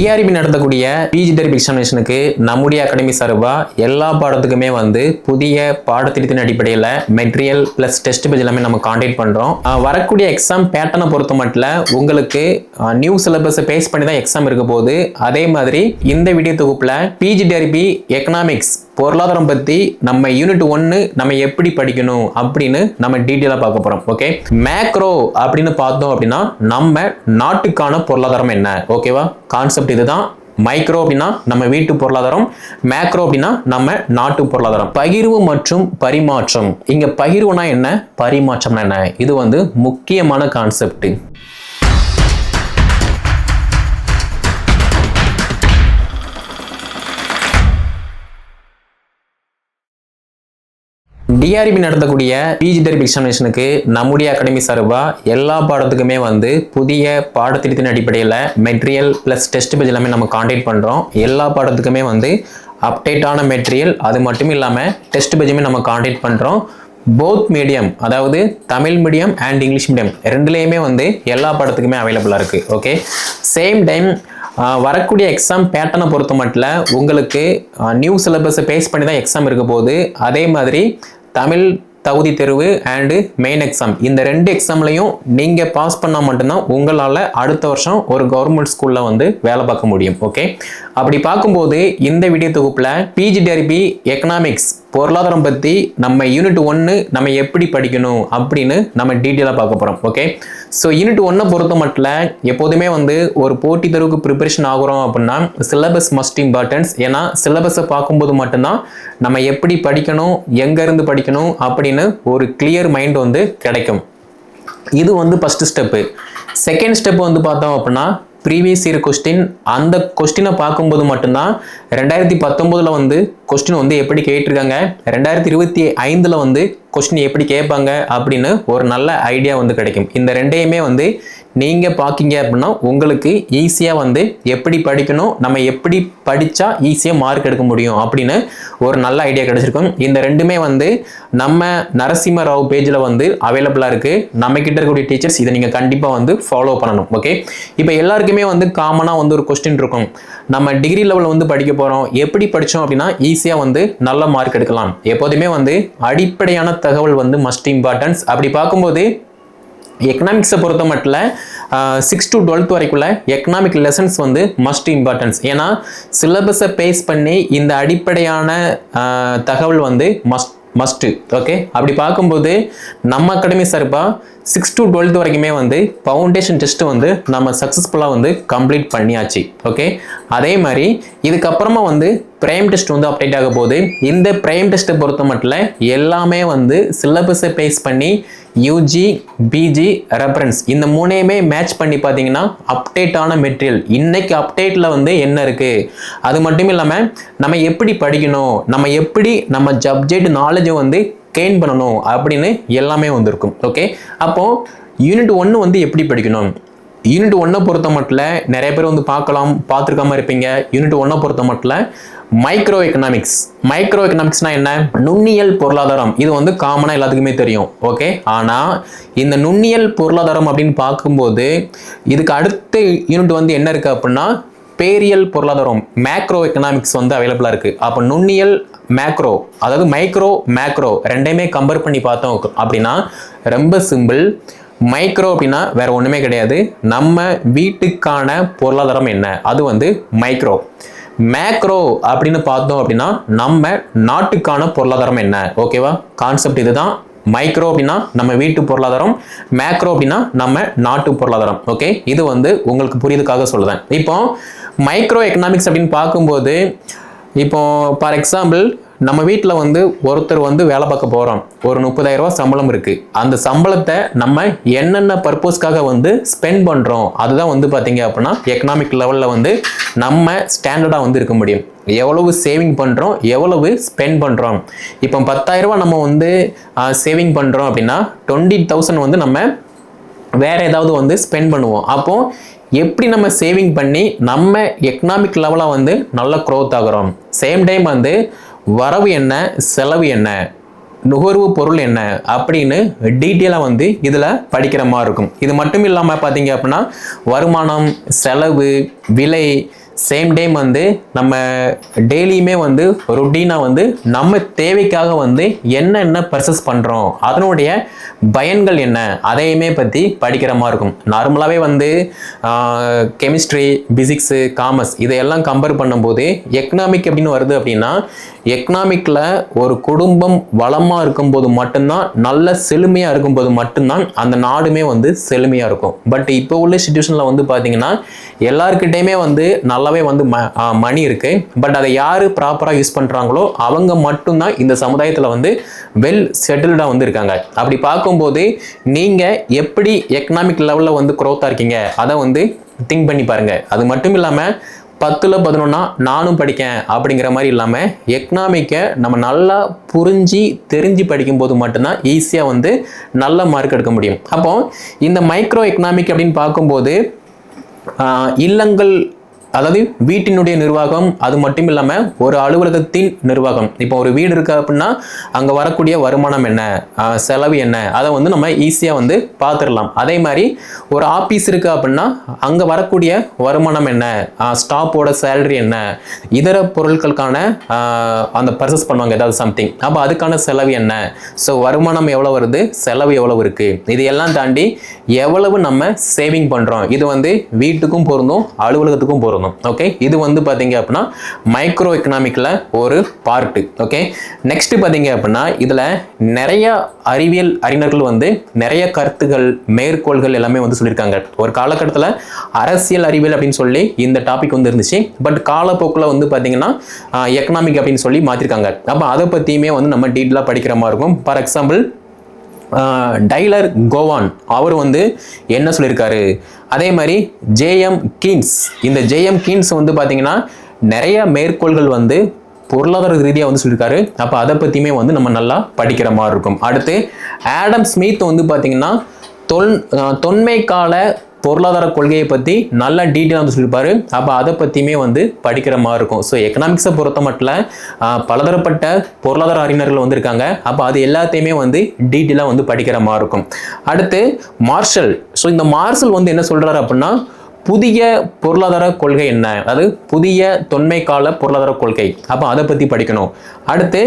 TRP நடத்தக்கூடிய PG டெரிப் எக்ஸாமினேஷனுக்கு நம்முடைய academy சார்பாக எல்லா பாடத்துக்குமே வந்து புதிய பாடத்திட்டத்தின் அடிப்படையில் மெட்டீரியல் ப்ளஸ் டெஸ்ட் பேஜ் எல்லாமே நம்ம காண்டாக்ட் பண்ணுறோம் வரக்கூடிய எக்ஸாம் பேட்டர்னை பொறுத்த மட்டும் உங்களுக்கு நியூ சிலபஸை பேஸ் பண்ணி தான் எக்ஸாம் இருக்க போகுது. அதே மாதிரி இந்த வீடியோ தொகுப்பில் பிஜி டெரிபி எக்கனாமிக்ஸ் பொருளாதாரம் பற்றி நம்ம யூனிட் ஒன்று நம்ம எப்படி படிக்கணும் அப்படின்னு நம்ம டீட்டெயிலாக பார்க்க போகிறோம் ஓகே மேக்ரோ அப்படின்னு பார்த்தோம் அப்படின்னா நம்ம நாட்டுக்கான பொருளாதாரம் என்ன ஓகேவா கான்செப்ட் இதுதான். மைக்ரோ அப்படின்னா நம்ம வீட்டு பொருளாதாரம். மேக்ரோ அப்படின்னா நம்ம நாட்டு பொருளாதாரம். பகிர்வு மற்றும் பரிமாற்றம். இங்க பகிர்வுனா என்ன? பரிமாற்றம்னா என்ன? இது வந்து முக்கியமான கான்செப்ட் டிஆர்பி நடத்தக்கூடிய பிஜி தெரபி எக்ஸாமினேஷனுக்கு நம்முடைய அகாடமி சார்பாக எல்லா பாடத்துக்குமே வந்து புதிய பாடத்திட்டத்தின் அடிப்படையில் மெட்டீரியல் ப்ளஸ் டெஸ்ட் பேஜ் எல்லாமே நம்ம காண்டாக்ட் பண்ணுறோம் எல்லா பாடத்துக்குமே வந்து அப்டேட்டான மெட்டீரியல் அது மட்டும் இல்லாமல் டெஸ்ட் பேஜுமே நம்ம காண்டாக்ட் பண்ணுறோம் போத் மீடியம் அதாவது Tamil medium and English medium ரெண்டுலேயுமே வந்து எல்லா பாடத்துக்குமே அவைலபிளாக இருக்குது ஓகே சேம் டைம் வரக்கூடிய எக்ஸாம் பேட்டர்னை பொறுத்த மட்டும் உங்களுக்கு நியூ சிலபஸை பேஸ் பண்ணி தான் எக்ஸாம் இருக்க போகுது. அதே மாதிரி தமிழ் தகுதி தேர்வு அண்டு மெயின் எக்ஸாம் இந்த ரெண்டு எக்ஸாம்லையும் நீங்கள் பாஸ் பண்ணால் மட்டும்தான் உங்களால் அடுத்த வருஷம் ஒரு கவர்மெண்ட் ஸ்கூலில் வந்து வேலை பார்க்க முடியும் ஓகே அப்படி பார்க்கும்போது இந்த வீடியோ தொகுப்பில் பிஜி டெரிபி எக்கனாமிக்ஸ் பொருளாதாரம் பற்றி நம்ம யூனிட் ஒன்று நம்ம எப்படி படிக்கணும் அப்படின்னு நம்ம டீட்டெயிலாக பார்க்க போகிறோம் ஓகே ஸோ யூனிட் ஒன்றை பொறுத்த மட்டும் எப்போதுமே வந்து ஒரு போட்டி தேர்வுக்கு ப்ரிப்பரேஷன் ஆகுறோம் அப்படின்னா சிலபஸ் மஸ்ட் இம்பார்ட்டன்ஸ் ஏன்னா சிலபஸை பார்க்கும்போது மட்டும்தான் நம்ம எப்படி படிக்கணும் எங்கேருந்து படிக்கணும் அப்படின்னு ஒரு கிளியர் மைண்ட் வந்து கிடைக்கும். இது வந்து ஃபஸ்ட்டு ஸ்டெப்பு செகண்ட் ஸ்டெப் வந்து பார்த்தோம் அப்படின்னா ப்ரீவியஸ் இயர் கொஸ்டின் அந்த கொஸ்டினை பார்க்கும்போது மட்டும்தான் ரெண்டாயிரத்தி பத்தொம்போதில் வந்து கொஸ்டின் வந்து எப்படி கேட்டிருக்காங்க? ரெண்டாயிரத்தி இருபத்தி ஐந்தில் வந்து கொஸ்டின் எப்படி கேட்பாங்க? அப்படின்னு ஒரு நல்ல ஐடியா வந்து கிடைக்கும். இந்த ரெண்டையுமே வந்து நீங்கள் பார்க்கிங்க அப்படின்னா உங்களுக்கு ஈஸியாக வந்து எப்படி படிக்கணும் நம்ம எப்படி படித்தா ஈஸியாக மார்க் எடுக்க முடியும் அப்படின்னு ஒரு நல்ல ஐடியா கிடச்சிருக்கும். இந்த ரெண்டுமே வந்து நம்ம நரசிம்ம ராவ் பேஜில் வந்து அவைலபிளாக இருக்குது நம்ம கிட்ட இருக்கக்கூடிய டீச்சர்ஸ் இதை நீங்கள் கண்டிப்பாக வந்து ஃபாலோ பண்ணணும் ஓகே இப்போ எல்லாருக்குமே வந்து காமனாக வந்து ஒரு கொஸ்டின் இருக்கும். நம்ம டிகிரி லெவலில் வந்து படிக்க போகிறோம் எப்படி படித்தோம் அப்படின்னா ஈஸியாக வந்து நல்ல மார்க் எடுக்கலாம். எப்போதுமே வந்து அடிப்படையான தகவல் வந்து மஸ்ட் இம்பார்ட்டன்ஸ் அப்படி பார்க்கும்போது எக்கனாமிக்ஸை பொறுத்த மட்டும் சிக்ஸ் டு டுவெல்த் வரைக்குள்ள எக்கனாமிக் லெசன்ஸ் வந்து மஸ்ட் இம்பார்ட்டன்ஸ் ஏன்னா சிலபஸை பேஸ் பண்ணி இந்த அடிப்படையான தகவல் வந்து மஸ்ட் மஸ்ட்டு ஓகே அப்படி பார்க்கும்போது நம்ம அகாடமி சார்பாக சிக்ஸ் டு டுவெல்த் வரைக்குமே வந்து ஃபவுண்டேஷன் டெஸ்ட் வந்து நம்ம சக்ஸஸ்ஃபுல்லாக வந்து கம்ப்ளீட் பண்ணியாச்சு. ஓகே அதே மாதிரி இதுக்கப்புறமா வந்து பிரைம் டெஸ்ட் வந்து அப்டேட் ஆக போகுது. இந்த பிரைம் டெஸ்ட்டை பொறுத்த மட்டும் எல்லாமே வந்து சிலபஸை பேஸ் பண்ணி யூஜி பிஜி ரெஃபரன்ஸ் இந்த மூணையுமே மேட்ச் பண்ணி பார்த்தீங்கன்னா அப்டேட்டான மெட்டீரியல் இன்னைக்கு அப்டேட்டில் வந்து என்ன இருக்குது அது மட்டும் இல்லாமல் நம்ம எப்படி படிக்கணும்? நம்ம எப்படி நம்ம சப்ஜெக்ட் நாலேஜை வந்து கெயின் பண்ணணும் அப்படின்னு எல்லாமே வந்திருக்கும். ஓகே அப்போது யூனிட் ஒன்று வந்து எப்படி படிக்கணும்? யூனிட் ஒன்றை பொறுத்த மட்டும் நிறைய பேர் வந்து பார்க்கலாம் பார்த்துருக்காம இருப்பீங்க. யூனிட் ஒன்றை பொறுத்த மட்டும் மைக்ரோ எக்கனாமிக்ஸ் மைக்ரோ எக்கனாமிக்ஸ்னா என்ன? நுண்ணியல் பொருளாதாரம். இது வந்து காமனாக எல்லாத்துக்குமே தெரியும். ஓகே ஆனால் இந்த நுண்ணியல் பொருளாதாரம் அப்படின்னு பார்க்கும்போது இதுக்கு அடுத்த யூனிட் வந்து என்ன இருக்குது அப்படின்னா பேரியல் பொருளாதாரம். மேக்ரோ எக்கனாமிக்ஸ் வந்து அவைலபிளாக இருக்குது அப்போ நுண்ணியல் மேக்ரோ அதாவது மைக்ரோ மேக்ரோ ரெண்டையுமே கம்பேர் பண்ணி பார்த்தோம் அப்படின்னா ரொம்ப சிம்பிள் மைக்ரோ அப்படின்னா வேற ஒன்றுமே கிடையாது. நம்ம வீட்டுக்கான பொருளாதாரம் என்ன? அது வந்து மைக்ரோ மேக்ரோ அப்படின்னு பார்த்தோம் அப்படின்னா நம்ம நாட்டுக்கான பொருளாதாரம் என்ன? ஓகேவா கான்செப்ட் இதுதான். மைக்ரோ அப்படின்னா நம்ம வீட்டு பொருளாதாரம். மேக்ரோ அப்படின்னா நம்ம நாட்டு பொருளாதாரம். ஓகே இது வந்து உங்களுக்கு புரியுதுக்காக சொல்லுதேன் இப்போ மைக்ரோ எக்கனாமிக்ஸ் அப்படின்னு பார்க்கும்போது இப்போ ஃபார் எக்ஸாம்பிள் நம்ம வீட்டில் வந்து ஒருத்தர் வந்து வேலை பார்க்க போகிறோம் ஒரு முப்பதாயிரம் சம்பளம் இருக்குது அந்த சம்பளத்தை நம்ம என்னென்ன பர்பஸ்க்காக வந்து ஸ்பெண்ட் பண்ணுறோம் அதுதான் வந்து பார்த்தீங்க அப்படின்னா எக்கனாமிக் லெவலில் வந்து நம்ம ஸ்டாண்டர்டாக வந்து இருக்க முடியும். எவ்வளவு சேவிங் பண்ணுறோம் எவ்வளவு ஸ்பெண்ட் பண்ணுறோம் இப்போ பத்தாயிரம் நம்ம வந்து சேவிங் பண்ணுறோம் அப்படின்னா டுவெண்ட்டி தௌசண்ட் வந்து நம்ம வேறு ஏதாவது வந்து ஸ்பெண்ட் பண்ணுவோம். அப்போது எப்படி நம்ம சேவிங் பண்ணி நம்ம எக்கனாமிக் லெவலாக வந்து நல்ல க்ரோத் ஆகிறோம்? சேம் டைம் வந்து வரவு என்ன செலவு என்ன நுகர்வு பொருள் என்ன அப்படின்னு டீட்டெயிலாக வந்து இதில் படிக்கிற மாதிரி இருக்கும். இது மட்டும் இல்லாமல் பார்த்தீங்க அப்படின்னா வருமானம் செலவு விலை சேம் டைம் வந்து நம்ம டெய்லியுமே வந்து ரொட்டீனாக வந்து நம்ம தேவைக்காக வந்து என்னென்ன பர்சஸ் பண்ணுறோம் அதனுடைய பயன்கள் என்ன அதையுமே பற்றி படிக்கிற மாதிரி இருக்கும். நார்மலாகவே வந்து கெமிஸ்ட்ரி பிசிக்ஸு காமர்ஸ் இதையெல்லாம் கம்பேர் பண்ணும்போது எக்கனாமிக் அப்படின்னு வருது அப்படின்னா எக்கனாமிக்கில் ஒரு குடும்பம் வளமாக இருக்கும்போது மட்டும்தான் நல்ல செழுமையாக இருக்கும்போது மட்டும்தான் அந்த நாடுமே வந்து செழுமையாக இருக்கும். பட் இப்போ உள்ள சுச்சுவேஷனில் வந்து பார்த்தீங்கன்னா எல்லாருக்கிட்டேயுமே வந்து நல்லாவே வந்து ம மணி இருக்குது பட் அதை யார் ப்ராப்பராக யூஸ் பண்ணுறாங்களோ அவங்க மட்டும்தான் இந்த சமுதாயத்தில் வந்து வெல் செட்டில்டாக வந்து இருக்காங்க. அப்படி பார்க்கும்போது நீங்கள் எப்படி எக்கனாமிக் லெவலில் வந்து க்ரோத்தாக இருக்கீங்க? அதை வந்து திங்க் பண்ணி பாருங்கள் அது மட்டும் இல்லாமல் பத்தில் பதினொன்னா நானும் படிக்கேன் அப்படிங்கிற மாதிரி இல்லாமல் எக்கனாமிக்கை நம்ம நல்லா புரிஞ்சு தெரிஞ்சு படிக்கும்போது மட்டும்தான் ஈஸியாக வந்து நல்ல மார்க் எடுக்க முடியும். அப்போ இந்த மைக்ரோ எக்கனாமிக் அப்படின்னு பார்க்கும்போது இல்லங்கள் அதாவது வீட்டினுடைய நிர்வாகம் அது மட்டும் இல்லாமல் ஒரு அலுவலகத்தின் நிர்வாகம். இப்போ ஒரு வீடு இருக்கு அப்படின்னா அங்கே வரக்கூடிய வருமானம் என்ன? செலவு என்ன? அதை வந்து நம்ம ஈஸியாக வந்து பார்த்துடலாம் அதே மாதிரி ஒரு ஆஃபீஸ் இருக்கு அப்படின்னா அங்கே வரக்கூடிய வருமானம் என்ன? ஸ்டாஃபோட சேலரி என்ன? இதர பொருட்களுக்கான அந்த பர்சஸ் பண்ணுவாங்க ஏதாவது சம்திங் அப்போ அதுக்கான செலவு என்ன? ஸோ வருமானம் எவ்வளோ வருது? செலவு எவ்வளவு இருக்குது இது எல்லாம் தாண்டி எவ்வளவு நம்ம சேவிங் பண்ணுறோம் இது வந்து வீட்டுக்கும் பொருந்தும் அலுவலகத்துக்கும் பொருந்தும். ஓகே இது வந்து பார்த்தீங்க அப்படின்னா மைக்ரோ எக்கனாமிக்கில் ஒரு பார்ட்டு ஓகே நெக்ஸ்ட் பார்த்தீங்க அப்படின்னா இதில் நிறைய அறிவியல் அறிஞர்கள் வந்து நிறைய கருத்துகள் மேற்கோள்கள் எல்லாமே வந்து சொல்லியிருக்காங்க. ஒரு காலகட்டத்தில் அரசியல் அறிவியல் அப்படின்னு சொல்லி இந்த டாபிக் வந்து இருந்துச்சு. பட் காலப்போக்கில் வந்து பார்த்தீங்கன்னா எக்கனாமிக் அப்படின்னு சொல்லி மாற்றிருக்காங்க அப்போ அதை பற்றியுமே வந்து நம்ம டீட்டெயிலாக படிக்கிற மாதிரி இருக்கும். For example Tyler Cowen. அவர் வந்து என்ன சொல்லியிருக்காரு அதே மாதிரி ஜேஎம் கீன்ஸ். இந்த ஜேஎம் கீன்ஸ் வந்து பார்த்தீங்கன்னா நிறைய மேற்கோள்கள் வந்து பொருளாதார ரீதியாக வந்து சொல்லியிருக்காரு அப்போ அதை பற்றியுமே வந்து நம்ம நல்லா படிக்கிற மாதிரி இருக்கும். அடுத்து ஆடம் ஸ்மித் வந்து பார்த்தீங்கன்னா தொல் தொன்மை கால பொருளாதார கொள்கையை பற்றி நல்லா டீட்டெயிலாக வந்து சொல்லியிருப்பாரு அப்போ அதை பற்றியுமே வந்து படிக்கிற மாதிரி இருக்கும். ஸோ எக்கனாமிக்ஸை பொறுத்த மட்டும் பலதரப்பட்ட பொருளாதார அறிஞர்கள் வந்து இருக்காங்க அப்போ அது எல்லாத்தையுமே வந்து டீட்டெயிலாக வந்து படிக்கிற மாதிரி இருக்கும். அடுத்து மார்ஷல் ஸோ இந்த மார்ஷல் வந்து என்ன சொல்கிறாரு அப்படின்னா புதிய பொருளாதார கொள்கை என்ன? அதாவது புதிய தொன்மை கால பொருளாதார கொள்கை. அப்போ அதை பற்றி படிக்கணும். அடுத்து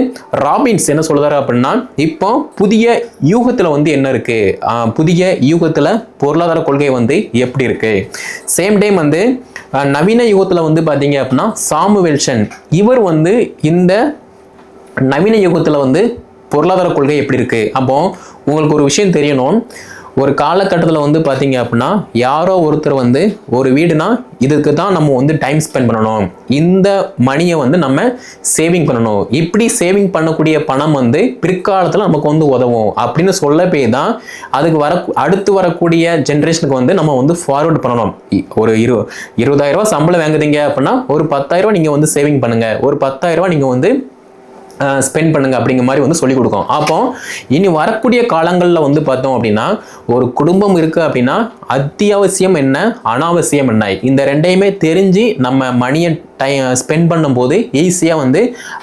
ராபின்ஸ் என்ன சொல்கிறார் அப்படின்னா இப்போ புதிய யூகத்தில் வந்து என்ன இருக்குது புதிய யூகத்தில் பொருளாதார கொள்கை வந்து எப்படி இருக்குது சேம் டைம் வந்து நவீன யுகத்தில் வந்து பார்த்தீங்க அப்படின்னா சாமுவெல்சன் இவர் வந்து இந்த நவீன யுகத்தில் வந்து பொருளாதார கொள்கை எப்படி இருக்குது அப்போது உங்களுக்கு ஒரு விஷயம் தெரியணும். ஒரு காலகட்டத்தில் வந்து பார்த்தீங்க அப்படின்னா யாரோ ஒருத்தர் வந்து ஒரு வீடுனா இதுக்கு தான் நம்ம வந்து டைம் ஸ்பெண்ட் பண்ணணும். இந்த மணியை வந்து நம்ம சேவிங் பண்ணணும். இப்படி சேவிங் பண்ணக்கூடிய பணம் வந்து பிற்காலத்தில் நமக்கு வந்து உதவும். அப்படின்னு சொல்ல போய் தான் அதுக்கு வர அடுத்து வரக்கூடிய ஜென்ரேஷனுக்கு வந்து நம்ம வந்து ஃபார்வர்ட் பண்ணணும். இ- ஒரு இரு இருபதாயிரரூவா சம்பளம் வாங்குறீங்க அப்படின்னா ஒரு பத்தாயிரரூவா நீங்கள் வந்து சேவிங் பண்ணுங்கள் ஒரு பத்தாயிரரூவா நீங்கள் வந்து ஸ்பெண்ட் பண்ணுங்க அப்படிங்கிற மாதிரி வந்து சொல்லிக் கொடுக்கும். அப்போ இனி வரக்கூடிய காலங்களில் வந்து பார்த்தோம் அப்படின்னா ஒரு குடும்பம் இருக்கு அப்படின்னா அத்தியாவசியம் என்ன அனாவசியம் என்ன? இந்த ரெண்டையுமே தெரிஞ்சு நம்ம மணியை டை ஸ்பெண்ட் பண்ணும்போது ஈஸியாக வந்து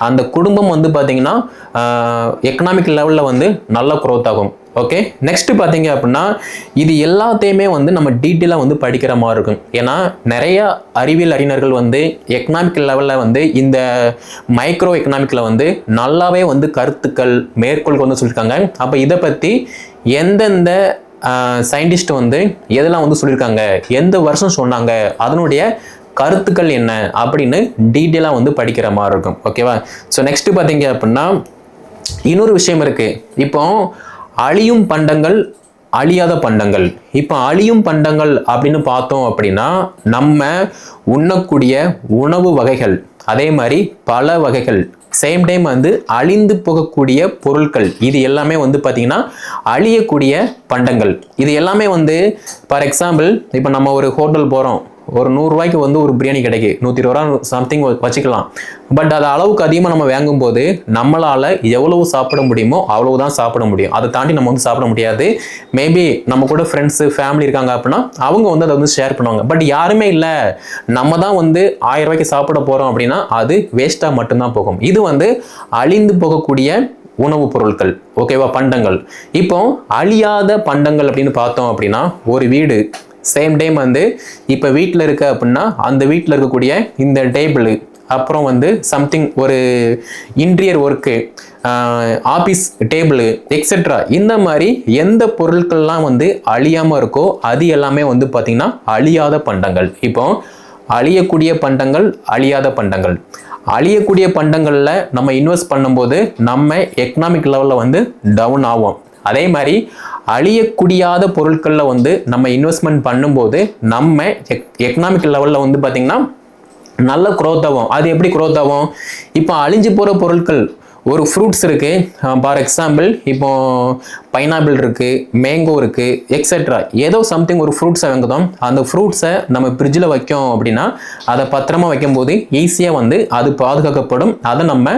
அந்த குடும்பம் வந்து பார்த்திங்கன்னா எக்கனாமிக் லெவலில் வந்து நல்ல குரோத் ஆகும். ஓகே நெக்ஸ்ட்டு பார்த்தீங்க அப்படின்னா இது எல்லாத்தையுமே வந்து நம்ம டீட்டெயிலாக வந்து படிக்கிற மாதிரி இருக்கும். ஏன்னா நிறைய அறிவியல் அறிஞர்கள் வந்து எக்கனாமிக் லெவலில் வந்து இந்த மைக்ரோ எக்கனாமிக்கில் வந்து நல்லாவே வந்து கருத்துக்கள் மேற்கோள்கள் வந்து சொல்லியிருக்காங்க. அப்போ இதை பற்றி எந்தெந்த சயின்டிஸ்ட் வந்து எதெல்லாம் வந்து சொல்லியிருக்காங்க? எந்த வருஷம் சொன்னாங்க? அதனுடைய கருத்துக்கள் என்ன? அப்படின்னு டீட்டெயிலாக வந்து படிக்கிற மாதிரி இருக்கும். ஓகேவா ஸோ நெக்ஸ்ட்டு பார்த்தீங்க அப்படின்னா இன்னொரு விஷயம் இருக்குது இப்போ அழியும் பண்டங்கள் அழியாத பண்டங்கள். இப்போ அழியும் பண்டங்கள் அப்படின்னு பார்த்தோம் அப்படின்னா நம்ம உண்ணக்கூடிய உணவு வகைகள் அதே மாதிரி பல வகைகள் சேம் டைம் வந்து அழிந்து போகக்கூடிய பொருட்கள் இது எல்லாமே வந்து பார்த்திங்கன்னா அழியக்கூடிய பண்டங்கள். இது எல்லாமே வந்து ஃபார் எக்ஸாம்பிள் இப்போ நம்ம ஒரு ஹோட்டல் போகிறோம் ஒரு நூறுரூவாய்க்கு வந்து ஒரு பிரியாணி கிடைக்கு நூற்றி இருபது ரூபா சம்திங் வச்சுக்கலாம். பட் அது அளவுக்கு அதிகமாக நம்ம வாங்கும்போது நம்மளால் எவ்வளவு சாப்பிட முடியுமோ அவ்வளவு தான் சாப்பிட முடியும். அதை தாண்டி நம்ம வந்து சாப்பிட முடியாது. மேபி நம்ம கூட ஃப்ரெண்ட்ஸு ஃபேமிலி இருக்காங்க அப்படின்னா அவங்க வந்து அதை வந்து ஷேர் பண்ணுவாங்க. பட் யாருமே இல்லை. நம்ம தான் வந்து ஆயிரம் ரூபாய்க்கு சாப்பிட போகிறோம் அப்படின்னா அது வேஸ்ட்டாக மட்டும்தான் போகும். இது வந்து அழிந்து போகக்கூடிய உணவுப் பொருட்கள் ஓகேவா பண்டங்கள். இப்போ அழியாத பண்டங்கள் அப்படின்னு பார்த்தோம் அப்படின்னா ஒரு வீடு சேம் டைம் வந்து இப்போ வீட்டில் இருக்க அப்படின்னா அந்த வீட்டில் இருக்கக்கூடிய இந்த டேபிள் அப்புறம் வந்து சம்திங் ஒரு interior work office table etcetera இந்த மாதிரி எந்த பொருட்கள்லாம் வந்து அழியாமல் இருக்கோ அது எல்லாமே வந்து பார்த்திங்கன்னா அழியாத பண்டங்கள். இப்போ அழியக்கூடிய பண்டங்கள் அழியாத பண்டங்கள். அழியக்கூடிய பண்டங்களில் நம்ம இன்வெஸ்ட் பண்ணும்போது நம்ம எக்கனாமிக் லெவலில் வந்து டவுன் ஆகும் அதே மாதிரி அழியக்கூடியாத பொருட்களில் வந்து நம்ம இன்வெஸ்ட்மெண்ட் பண்ணும்போது நம்ம எக் எக்கனாமிக் லெவலில் வந்து பார்த்திங்கன்னா நல்ல குரோத் ஆகும். அது எப்படி குரோத் ஆகும்? இப்போ அழிஞ்சு போகிற பொருட்கள் ஒரு ஃப்ரூட்ஸ் இருக்குது ஃபார் எக்ஸாம்பிள் இப்போ பைனாப்பிள் இருக்குது மேங்கோ இருக்குது எக்ஸெட்ரா ஏதோ சம்திங் ஒரு ஃப்ரூட்ஸை வாங்குதோம். அந்த ஃப்ரூட்ஸை நம்ம ஃப்ரிட்ஜில் வைக்கோம் அப்படின்னா அதை பத்திரமா வைக்கும்போது ஈஸியாக வந்து அது பாதுகாக்கப்படும். அதை நம்ம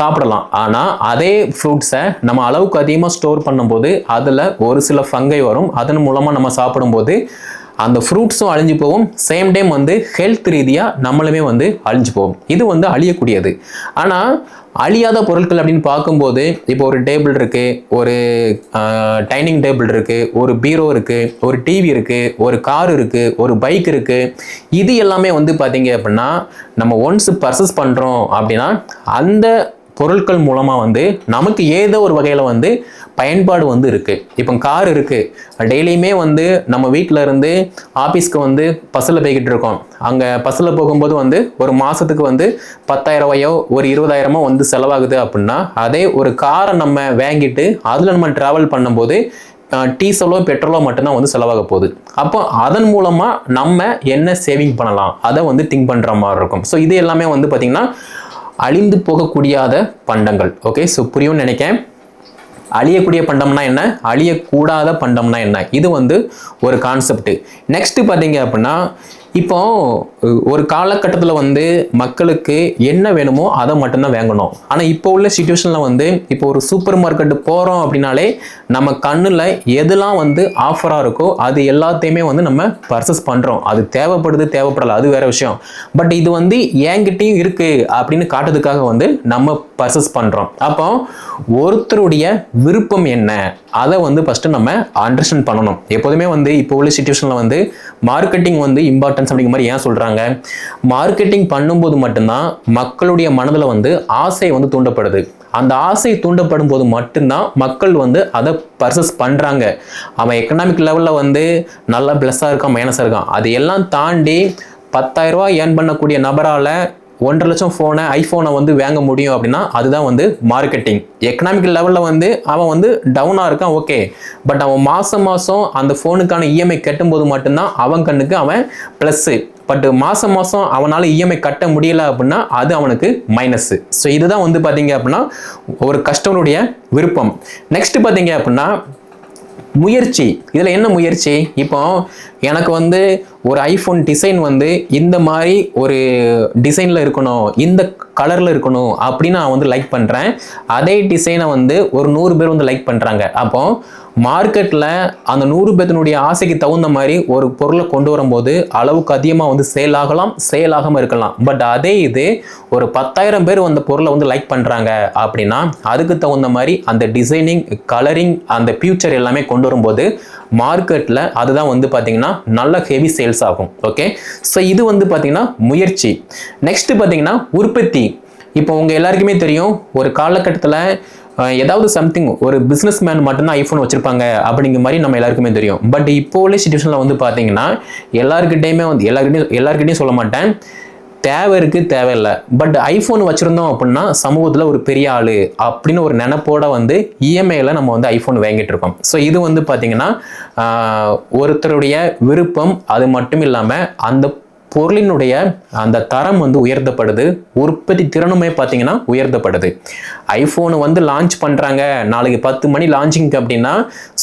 சாப்பிடலாம். ஆனால் அதே ஃப்ரூட்ஸை நம்ம அளவுக்கு அதிகமாக ஸ்டோர் பண்ணும்போது அதில் ஒரு சில ஃபங்கை வரும். அதன் மூலமாக நம்ம சாப்பிடும்போது அந்த ஃப்ரூட்ஸும் அழிஞ்சு போகும். சேம் டைம் வந்து ஹெல்த் ரீதியாக நம்மளுமே வந்து அழிஞ்சு போகும். இது வந்து அழியக்கூடியது. ஆனால் அழியாத பொருட்கள் அப்படின்னு பார்க்கும்போது இப்போ ஒரு டேபிள் இருக்குது ஒரு டைனிங் டேபிள் இருக்குது ஒரு பீரோ இருக்குது ஒரு டிவி இருக்குது ஒரு கார் இருக்குது ஒரு பைக் இருக்குது இது எல்லாமே வந்து பார்த்தீங்க அப்படின்னா நம்ம ஒன்ஸ் பர்சஸ் பண்ணுறோம் அப்படின்னா அந்த பொருட்கள் மூலமாக வந்து நமக்கு ஏதோ ஒரு வகையில் வந்து பயன்பாடு வந்து இருக்குது இப்போ கார் இருக்குது டெய்லியுமே வந்து நம்ம வீட்டில் இருந்து ஆஃபீஸ்க்கு வந்து பஸ்ஸில் போய்கிட்டு இருக்கோம். அங்கே பஸ்ஸில் போகும்போது வந்து ஒரு மாதத்துக்கு வந்து பத்தாயிரம் ரூபாயோ ஒரு இருபதாயிரமோ வந்து செலவாகுது அப்படின்னா அதே ஒரு காரை நம்ம வாங்கிட்டு அதில் நம்ம ட்ராவல் பண்ணும்போது டீசலோ பெட்ரோலோ மட்டும்தான் வந்து செலவாக போகுது. அப்போ அதன் மூலமாக நம்ம என்ன சேவிங் பண்ணலாம்? அதை வந்து திங்க் பண்ணுற மாதிரி இருக்கும். ஸோ இது எல்லாமே வந்து பார்த்திங்கன்னா அழிந்து போகக்கூடியாத பண்டங்கள். ஓகே ஸோ புரியும்னு நினைக்கேன் அழியக்கூடிய பண்டம்னா என்ன? அழியக்கூடாத பண்டம்னா என்ன? இது வந்து ஒரு கான்செப்ட் நெக்ஸ்ட் பார்த்தீங்க அப்படின்னா இப்போ ஒரு காலகட்டத்தில் வந்து மக்களுக்கு என்ன வேணுமோ அதை மட்டும்தான் வாங்கணும். ஆனால் இப்போ உள்ள சுச்சுவேஷனில் வந்து இப்போ ஒரு சூப்பர் மார்க்கெட்டு போகிறோம் அப்படின்னாலே நம்ம கண்ணில் எதெல்லாம் வந்து ஆஃபராக இருக்கோ அது எல்லாத்தையுமே வந்து நம்ம பர்சஸ் பண்ணுறோம் அது தேவைப்படுது தேவைப்படலை அது வேற விஷயம். பட் இது வந்து என்கிட்டையும் இருக்குது அப்படின்னு காட்டுறதுக்காக வந்து நம்ம பர்சஸ் பண்ணுறோம் அப்போ ஒருத்தருடைய விருப்பம் என்ன? அதை வந்து ஃபஸ்ட்டு நம்ம அண்டர்ஸ்டாண்ட் பண்ணணும். எப்போதுமே வந்து இப்போ உள்ள சுச்சுவேஷனில் வந்து மார்க்கெட்டிங் வந்து இம்பார்ட்டன்ஸ் அப்படிங்கிற மாதிரி ஏன் சொல்கிறாங்க மார்க்கெட்டிங் பண்ணும்போது மட்டும்தான் மக்களுடைய மனதில் வந்து ஆசை வந்து தூண்டப்படுது. அந்த ஆசை தூண்டப்படும் போது மட்டும்தான் மக்கள் வந்து அதை பர்சஸ் பண்ணுறாங்க அவன் எக்கனாமிக் லெவலில் வந்து நல்லா ப்ளஸ்ஸாக இருக்கான் மைனஸாக இருக்கான். அது எல்லாம் தாண்டி பத்தாயிரம் ஏர்ன் பண்ணக்கூடிய நபரால் ஒன்றரை லட்சம் ஃபோனை ஐஃபோனை வந்து வாங்க முடியும் அப்படின்னா அதுதான் வந்து மார்க்கெட்டிங் எக்கனாமிக் லெவலில் வந்து அவன் வந்து டவுனாக இருக்கான் ஓகே பட் அவன் மாதம் மாதம் அந்த ஃபோனுக்கான இஎம்ஐ கட்டும்போது மட்டும்தான் அவன் கண்ணுக்கு அவன் ப்ளஸ்ஸு பட் மாதம் மாதம் அவனால் இஎம்ஐ கட்ட முடியல அப்படின்னா அது அவனுக்கு மைனஸு ஸோ இதுதான் வந்து பார்த்தீங்க அப்படின்னா ஒரு கஸ்டமருடைய விருப்பம். நெக்ஸ்ட் பார்த்தீங்க அப்படின்னா முயற்சி. இதில் என்ன முயற்சி? இப்போ எனக்கு வந்து ஒரு ஐஃபோன் டிசைன் வந்து இந்த மாதிரி ஒரு டிசைனில் இருக்கணும் இந்த கலரில் இருக்கணும் அப்படின்னு நான் வந்து லைக் பண்ணுறேன் அதே டிசைனை வந்து ஒரு நூறு பேர் வந்து லைக் பண்ணுறாங்க அப்போது மார்க்கெட்டில் அந்த நூறு பேத்தினுடைய ஆசைக்கு தகுந்த மாதிரி ஒரு பொருளை கொண்டு வரும்போது அளவுக்கு அதிகமாக வந்து சேல் ஆகலாம் சேல் ஆகாமல் இருக்கலாம். பட் அதே இது ஒரு பத்தாயிரம் பேர் அந்த பொருளை வந்து லைக் பண்ணுறாங்க அப்படின்னா அதுக்கு தகுந்த மாதிரி அந்த டிசைனிங் கலரிங் அந்த ஃபியூச்சர் எல்லாமே கொண்டு வரும்போது மார்க்கெட்டில் அதுதான் வந்து பார்த்திங்கன்னா நல்ல ஹெவி சேல்ஸ் ஆகும். ஓகே ஸோ இது வந்து பார்த்திங்கன்னா முயற்சி. நெக்ஸ்ட்டு பார்த்தீங்கன்னா உற்பத்தி. இப்போ உங்கள் எல்லாருக்குமே தெரியும் ஒரு காலகட்டத்தில் ஏதாவது சம்திங் ஒரு பிஸ்னஸ் மேன் மட்டும்தான் ஐஃபோன் வச்சிருப்பாங்க அப்படிங்கிற மாதிரி நம்ம எல்லாருக்குமே தெரியும். பட் இப்போ உள்ள சுச்சுவேஷனில் வந்து பார்த்தீங்கன்னா எல்லாருக்கிட்டையுமே வந்து எல்லாருக்கிட்டையும் எல்லாருக்கிட்டையும் சொல்ல மாட்டேன். தேவை இருக்குது தேவையில்லை பட் ஐஃபோன் வச்சுருந்தோம் அப்படின்னா சமூகத்தில் ஒரு பெரிய ஆள் அப்படின்னு ஒரு நினப்போட வந்து இஎம்ஐயில் நம்ம வந்து ஐஃபோன் வாங்கிட்டு இருக்கோம். ஸோ இது வந்து பார்த்திங்கன்னா ஒருத்தருடைய விருப்பம் அது மட்டும் இல்லாமல் அந்த பொருளினுடைய அந்த தரம் வந்து உயர்த்தப்படுது. உற்பத்தி திறனுமே பார்த்தீங்கன்னா உயர்த்தப்படுது. ஐஃபோனு வந்து லான்ச் பண்ணுறாங்க நாளைக்கு பத்து மணி லான்ச்சிங் அப்படின்னா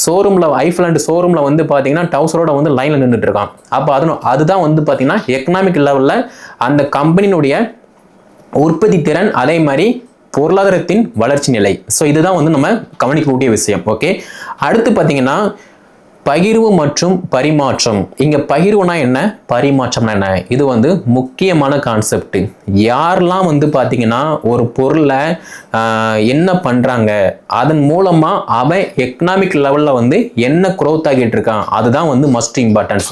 ஷோரூமில் ஐஃபோன் ஷோரூமில் வந்து பார்த்தீங்கன்னா டவுசரோட வந்து லைனில் நின்றுட்டு இருக்கான். அப்போ அது அதுதான் வந்து பார்த்தீங்கன்னா எக்கனாமிக் லெவலில் அந்த கம்பெனியினுடைய உற்பத்தி திறன் அதே மாதிரி பொருளாதாரத்தின் வளர்ச்சி நிலை. ஸோ இதுதான் வந்து நம்ம கவனிக்கக்கூடிய விஷயம். ஓகே அடுத்து பார்த்தீங்கன்னா பகிர்வு மற்றும் பரிமாற்றம். இங்கே பகிர்வுனா என்ன? பரிமாற்றம்னா என்ன? இது வந்து முக்கியமான கான்செப்ட் யாரெல்லாம் வந்து பார்த்தீங்கன்னா ஒரு பொருளை என்ன பண்ணுறாங்க அதன் மூலமாக அவன் எக்கனாமிக் லெவலில் வந்து என்ன குரோத் ஆகிட்டு இருக்கான் அதுதான் வந்து மஸ்ட் இம்பார்ட்டன்ஸ்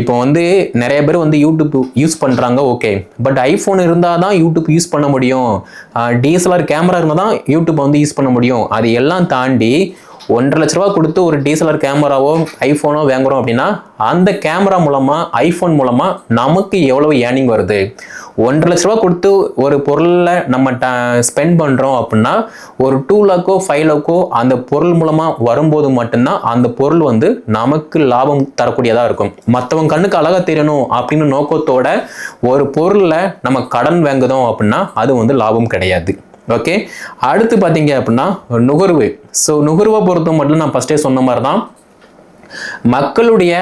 இப்போ வந்து நிறைய பேர் வந்து யூடியூப் யூஸ் பண்ணுறாங்க ஓகே பட் ஐஃபோன் இருந்தால் தான் யூடியூப் யூஸ் பண்ண முடியும். டிஎஸ்எல்ஆர் கேமரா இருந்தால் தான் யூடியூப் வந்து யூஸ் பண்ண முடியும். அது எல்லாம் தாண்டி ஒன்றரை லட்ச ரூபா கொடுத்து ஒரு டிஎஸ்எல்ஆர் கேமராவோ ஐஃபோனோ வாங்குறோம் அப்படின்னா அந்த கேமரா மூலமா ஐஃபோன் மூலமா நமக்கு எவ்வளவு ஏர்னிங் வருது? ஒன்றரை லட்ச ரூபா கொடுத்து ஒரு பொருளை நம்ம ட ஸ்பெண்ட் பண்ணுறோம் அப்படின்னா ஒரு டூ லேக்கோ ஃபைவ் லேக்கோ அந்த பொருள் மூலமாக வரும்போது மட்டும்தான் அந்த பொருள் வந்து நமக்கு லாபம் தரக்கூடியதாக இருக்கும். மற்றவங்க கண்ணுக்கு அழகாக தெரியணும் அப்படின்னு நோக்கத்தோட ஒரு பொருளை நம்ம கடன் வாங்குதோம் அப்படின்னா அது வந்து லாபம் கிடையாது. ஓகே அடுத்து பார்த்தீங்க அப்படின்னா நுகர்வு. ஸோ நுகர்வை பொறுத்த மட்டும் நான் ஃபஸ்ட்டே சொன்ன மாதிரி தான் மக்களுடைய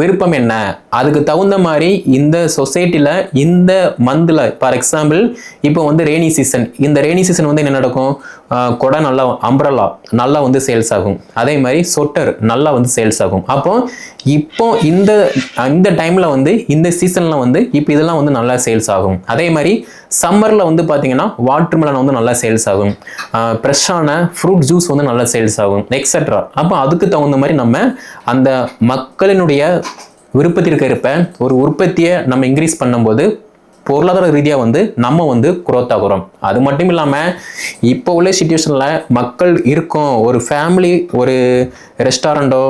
விருப்பம் என்ன? அதுக்கு தகுந்த மாதிரி இந்த சொசைட்டியில் இந்த மந்தில் ஃபார் எக்ஸாம்பிள் இப்போ வந்து ரெய்னி சீசன் இந்த ரெய்னி சீசன் வந்து என்ன நடக்கும்? கொடை நல்லா அம்ப்ரல்லா நல்லா வந்து சேல்ஸ் ஆகும். அதே மாதிரி சொட்டர் நல்லா வந்து சேல்ஸ் ஆகும். அப்போ இப்போ இந்த இந்த டைமில் வந்து இந்த சீசனில் வந்து இப்போ இதெல்லாம் வந்து நல்லா சேல்ஸ் ஆகும். அதே மாதிரி சம்மரில் வந்து பார்த்தீங்கன்னா வாட்டர் மெலன் வந்து நல்லா சேல்ஸ் ஆகும். ஃப்ரெஷ்ஷான ஃப்ரூட் ஜூஸ் வந்து நல்லா சேல்ஸ் ஆகும் எக்ஸெட்ரா அப்போ அதுக்கு தகுந்த மாதிரி நம்ம அந்த மக்களினுடைய விருப்பத்திற்கு இருப்ப ஒரு உற்பத்தியை நம்ம இன்க்ரீஸ் பண்ணும்போது பொருளாதார ரீதியாக வந்து நம்ம வந்து குரோத் ஆகுறோம் அது மட்டும் இல்லாமல் இப்போ உள்ள சுச்சுவேஷனில் மக்கள் இருக்கும். ஒரு ஃபேமிலி ஒரு ரெஸ்டாரண்ட்டோ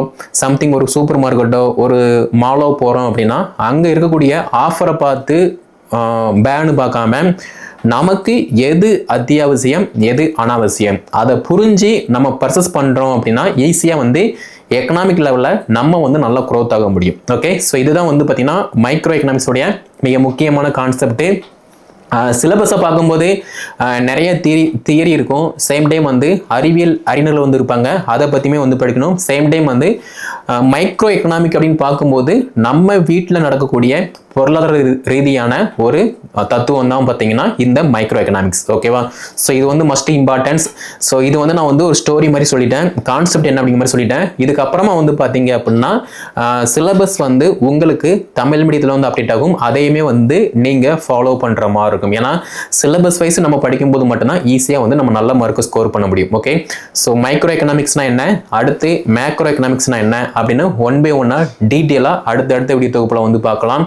சம்திங் ஒரு சூப்பர் மார்க்கெட்டோ ஒரு மாலோ போகிறோம் அப்படின்னா அங்கே இருக்கக்கூடிய ஆஃபரை பார்த்து பேனு பார்க்காம நமக்கு எது அத்தியாவசியம் எது அனாவசியம்? அதை புரிஞ்சு நம்ம பர்சஸ் பண்ணுறோம் அப்படின்னா ஈஸியாக வந்து எக்கனாமிக் லெவலில் நம்ம வந்து நல்லா க்ரோத் ஆக முடியும். ஓகே ஸோ இதுதான் வந்து பார்த்திங்கன்னா மைக்ரோ எக்கனாமிக்ஸோடைய மிக முக்கியமான கான்செப்ட்டு சிலபஸை பார்க்கும்போது நிறைய தியரி தியரி இருக்கும். சேம் டைம் வந்து அறிவியல் அறிஞர்கள் வந்து இருப்பாங்க. அதை பற்றியுமே வந்து படிக்கணும். சேம் டைம் வந்து மைக்ரோ எக்கனாமிக் அப்படின்னு பார்க்கும்போது நம்ம வீட்டில் நடக்கக்கூடிய பொருளாதார ரீ- ரீதியான ஒரு தத்துவம் தான் பார்த்தீங்கன்னா இந்த மைக்ரோ எக்கனாமிக்ஸ் ஓகேவா ஸோ இது வந்து மஸ்ட் இம்பார்ட்டன்ஸ் ஸோ இது வந்து நான் வந்து ஒரு ஸ்டோரி மாதிரி சொல்லிட்டேன். கான்செப்ட் என்ன அப்படிங்கிற மாதிரி சொல்லிட்டேன். இதுக்கப்புறமா வந்து பார்த்தீங்க அப்படின்னா சிலபஸ் வந்து உங்களுக்கு தமிழ் மீடியத்தில் வந்து அப்டேட் ஆகும். அதையுமே வந்து நீங்கள் ஃபாலோ பண்ணுற மாதிரி இருக்கும். ஏன்னா சிலபஸ் வைஸ் நம்ம படிக்கும்போது மட்டும்தான் ஈஸியாக வந்து நம்ம நல்ல மார்க்கு ஸ்கோர் பண்ண முடியும். ஓகே ஸோ மைக்ரோ எக்கனாமிக்ஸ்னா என்ன? அடுத்து மேக்ரோ எக்கனாமிக்ஸ்னா என்ன? அப்படின்னு ஒன் பை ஒன்னாக டீட்டெயிலாக அடுத்தடுத்த வீடியோ தொகுப்பில் வந்து பார்க்கலாம்.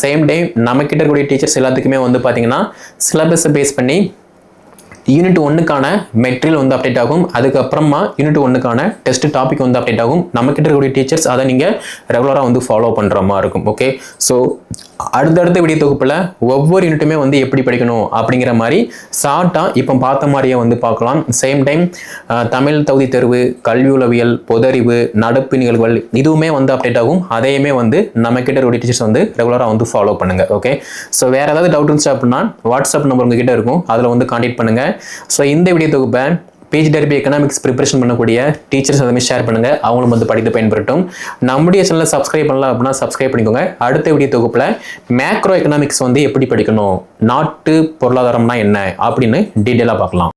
சேம் டைம் நம்மக்கிட்ட இருக்கக்கூடிய டீச்சர்ஸ் எல்லாத்துக்குமே வந்து பார்த்தீங்கன்னா சிலபஸை பேஸ் பண்ணி யூனிட் ஒன்றுக்கான மெட்டீரியல் வந்து அப்டேட் ஆகும். அதுக்கப்புறமா யூனிட் ஒன்றுக்கான டெஸ்ட் டாபிக் வந்து அப்டேட் ஆகும். நம்மக்கிட்ட இருக்கக்கூடிய டீச்சர்ஸ் அதை நீங்கள் ரெகுலராக வந்து ஃபாலோ பண்ணுற மாதிரி இருக்கும். ஓகே ஸோ அடுத்தடுத்த வீடியோ தொகுப்பில் ஒவ்வொரு யூனிட்டுமே வந்து எப்படி படிக்கணும் அப்படிங்கிற மாதிரி ஷார்ட்டாக இப்போ பார்த்த மாதிரியே வந்து பார்க்கலாம். சேம் டைம் தமிழ் தகுதி தேர்வு கல்வி உளவியல் பொதறிவு நடப்பு நிகழ்வுகள் இதுவுமே வந்து அப்டேட் ஆகும். அதையுமே வந்து நம்மக்கிட்ட இருக்கக்கூடிய டீச்சர்ஸ் வந்து ரெகுலராக வந்து ஃபாலோ பண்ணுங்கள் ஓகே ஸோ வேறு ஏதாவது டவுட் இருந்துச்சு அப்படின்னா வாட்ஸ்அப் நம்பர் உங்ககிட்ட இருக்கும். அதில் வந்து கான்டெக்ட் பண்ணுங்கள் ஸோ இந்த வீடியோ தொகுப்பை பேஜ் டெரபி எக்கனாமிக்ஸ் ப்ரிப்பரேஷன் பண்ணக்கூடிய டீச்சர்ஸ் அதுமாதிரி ஷேர் பண்ணுங்கள் அவங்களும் வந்து படித்து பயன்படுத்தும் நம்முடைய சேனலை சப்ஸ்கிரைப் பண்ணலாம் அப்படின்னா சப்ஸ்கிரைப் பண்ணிக்கோங்க. அடுத்த வீடியோ தொகுப்பில் மேக்ரோ எக்கனாமிக்ஸ் வந்து எப்படி படிக்கணும்? நாட்டு பொருளாதாரம்னா என்ன? அப்படின்னு டீட்டெயிலாக பார்க்கலாம்.